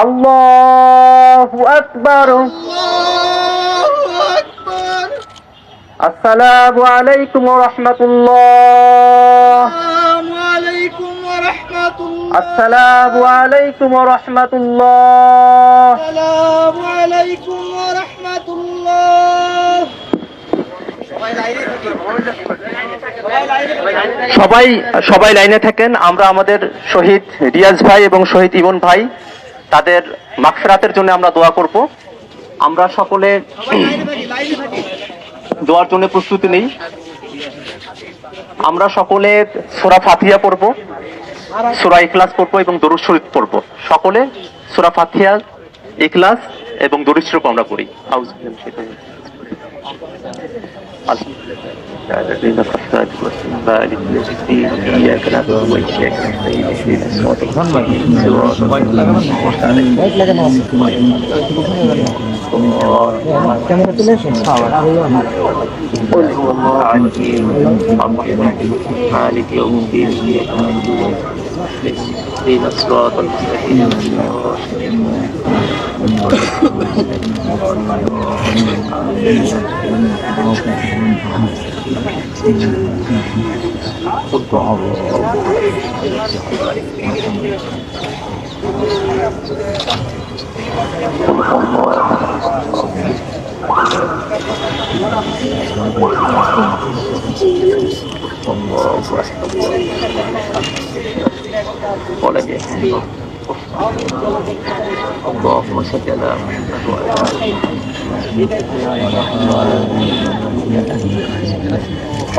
আল্লাহু আকবার। আসসালামু আলাইকুম ওয়া রাহমাতুল্লাহ। আসসালামু আলাইকুম ওয়া রাহমাতুল্লাহ। আসসালামু আলাইকুম ওয়া রাহমাতুল্লাহ সবাই সবাই লাইনে থাকেন। আমরা আমাদের শহীদ রিয়াজ ভাই এবং শহীদ ইমন ভাই। তাদের মাগফিরাতের জন্য আমরা দোয়া করব। আমরা সকলে দোয়ার জন্য প্রস্তুতি নেই। আমরা সকলে সোরা ফাতিয়া পড়ব, সোরা ইখলাস পড়ব এবং দরুদ শরীফ পড়ব। সকলে সোরা ফাতিয়া ইখলাস এবং দরুদ শরীফ আমরা পড়ি। الحمد لله الذين قصات والسماء للمجدين إياك نعبد وإياك نستعين اهدنا الصراط المستقيم صراط قل هو الله عن الرحمن مالك يوم الدين إياك نعبد اهدنا الصراط المستقيم ولم يكن اللهم صل على محمد وعلى آله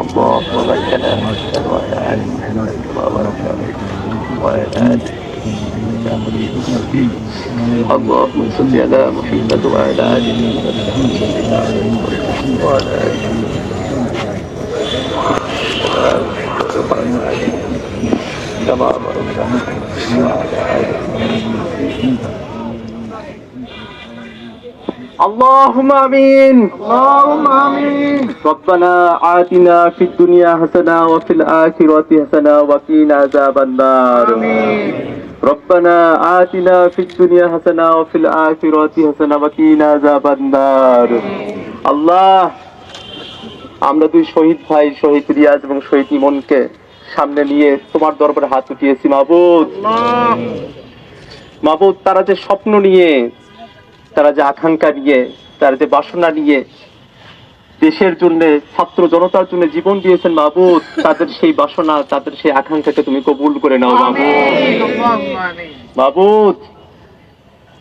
اللهم بارك على محمد وعلى آل محمد كما باركت على إبراهيم وعلى آل إبراهيم اللهم صل على محمد وعلى آل محمد وعلى آل كما اللهم امين اللهم امين ربنا آتنا في الدنيا حسنه وفي الاخره حسنه وقنا عذاب النار ربنا آتنا في الدنيا حسنه وفي الاخره حسنه وقنا عذاب النار আল্লাহ আমরা দুই শহীদ ভাই শহীদ রিয়াজ এবং শহীদ ইমনকে সামনে নিয়ে তোমার দরবারে হাত উঠিয়েছি, মাহবুদ। মাহবুদ, তারা যে স্বপ্ন নিয়ে, তারা যে আকাঙ্ক্ষা নিয়ে, তারা যে বাসনা নিয়ে দেশের জন্য, ছাত্র জনতার জন্য জীবন দিয়েছেন মাহবুদ, তাদের সেই বাসনা, তাদের সেই আকাঙ্ক্ষাকে তুমি কবুল করে নাও, মাহবুদ।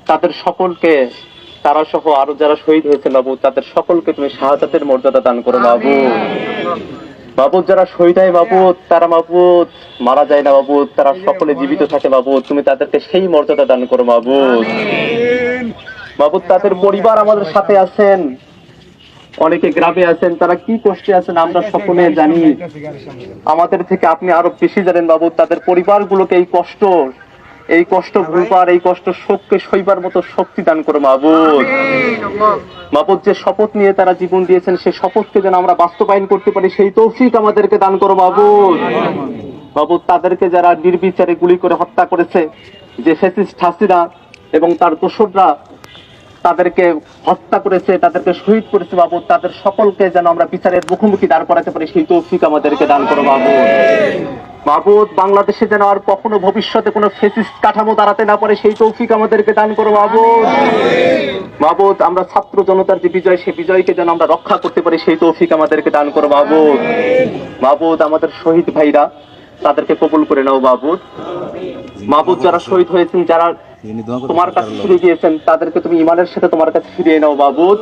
তাদের সকলকে, তারা সহ আরও যারা শহীদ হয়েছে বাবু তাদের সকলকে তুমি শাহাদাতের মর্যাদা দান করো, মাহবুদ। মাহবুদ যারা শহীদ হয় মাহবুদ তারা মাহবুদ মারা যায় না মাহবুদ তারা সকলে জীবিত থাকে মাহবুদ তুমি তাদেরকে সেই মর্যাদা দান করো মাহবুদ মাহবুদ তাদের পরিবার আমাদের সাথে আছেন। অনেকে গ্রামে আছেন তারা কি কষ্টে আছেন আমরা সকলে জানি। আমাদের থেকে আপনি আরও বেশি জানেন বাবু তাদের পরিবারগুলোকে এই কষ্ট এই কষ্ট ভুলবার এই কষ্ট শোককে সইবার মতো শক্তি দান করো মাবুদ মাবুদ যে শপথ নিয়ে তারা জীবন দিয়েছেন, সেই শপথকে যেন আমরা বাস্তবায়ন করতে পারি, সেই তৌফিক আমাদেরকে দান করো মাবুদ বাবু তাদেরকে যারা নির্বিচারে গুলি করে হত্যা করেছে, যে ফেসিস্ট হাসিনা এবং তার দোসররা তাদেরকে হত্যা করেছে, তাদেরকে শহীদ করেছে বাবু তাদের সকলকে যেন আমরা বিচারের মুখোমুখি দাঁড় করাতে পারি, সেই তৌফিক আমাদেরকে দান করো বাবু মাহবুদ বাংলাদেশে যেন আর কখনো ভবিষ্যতে কোনো ফেসিস কাঠামো দাঁড়াতে না পারে, সেই তৌফিক আমাদেরকে দান করো মাহবুদ মাহবুদ আমরা ছাত্র জনতার যে বিজয় সেই বিজয়কে যেন আমরা রক্ষা করতে পারি, সেই তৌফিক আমাদেরকে দান করো মাহবুদ মাহবুদ আমাদের শহীদ ভাইরা, তাদেরকে কবুল করে নাও মাহবুদ মাহবুদ যারা শহীদ হয়েছেন, যারা তোমার কাছে ফিরে গিয়েছেন তাদেরকে তুমি ইমানের সাথে তোমার কাছে ফিরিয়ে নাও বাবুদ।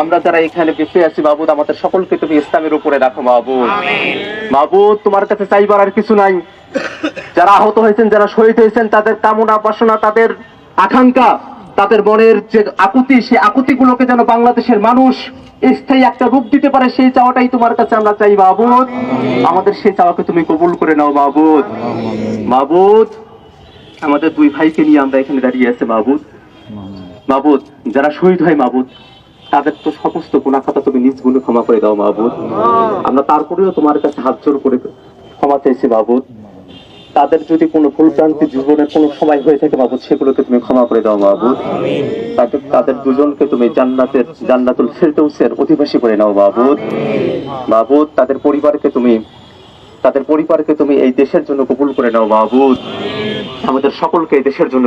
আমরা যারা এখানে বেঁচে আছি বাবুদ আমাদের সকলকে তুমি ইসলামের উপরে রাখো মাহবুদ মাহবুদ তোমার কাছে চাইবার আর কিছু নাই। যারা আহত হয়েছেন যারা শহীদ হয়েছেন তাদের কামনা বাসনা তাদের আকাঙ্ক্ষা তাদের মনের যে আকুতি সেই আকুতি গুলোকে যেন বাংলাদেশের মানুষ স্থায়ী একটা রূপ দিতে পারে সেই চাওয়াটাই তোমার কাছে আমরা চাই মাহবুদ আমাদের সেই চাওয়াকে তুমি কবুল করে নাও মাহবুদ মাহবুদ আমাদের দুই ভাইকে নিয়ে আমরা এখানে দাঁড়িয়ে আছি মাহবুদ মাহবুদ যারা শহীদ হয় মাহবুদ তাদের তো সমস্ত গুণা খাতা তুমি নিজ গুণে ক্ষমা করে দাও মাহবুদ আমরা তারপরেও তোমার কাছে হাত জোর করে ক্ষমা চাইছি মাহবুদ তাদের যদি কোনো ভুল ভ্রান্তি জীবনের কোনো সময় হয়ে থাকে মাহবুদ সেগুলোকে তুমি ক্ষমা করে দাও মাহবুদ তাদের তাদের দুজনকে তুমি জান্নাতের জান্নাতুল ফেরদৌসের অধিবাসী করে নাও মাহবুদ মাহবুদ তাদের পরিবারকে তুমি তাদের পরিবারকে তুমি এই দেশের জন্য কবুল করে নাও মাহবুদ আমাদের সকলকে এই দেশের জন্য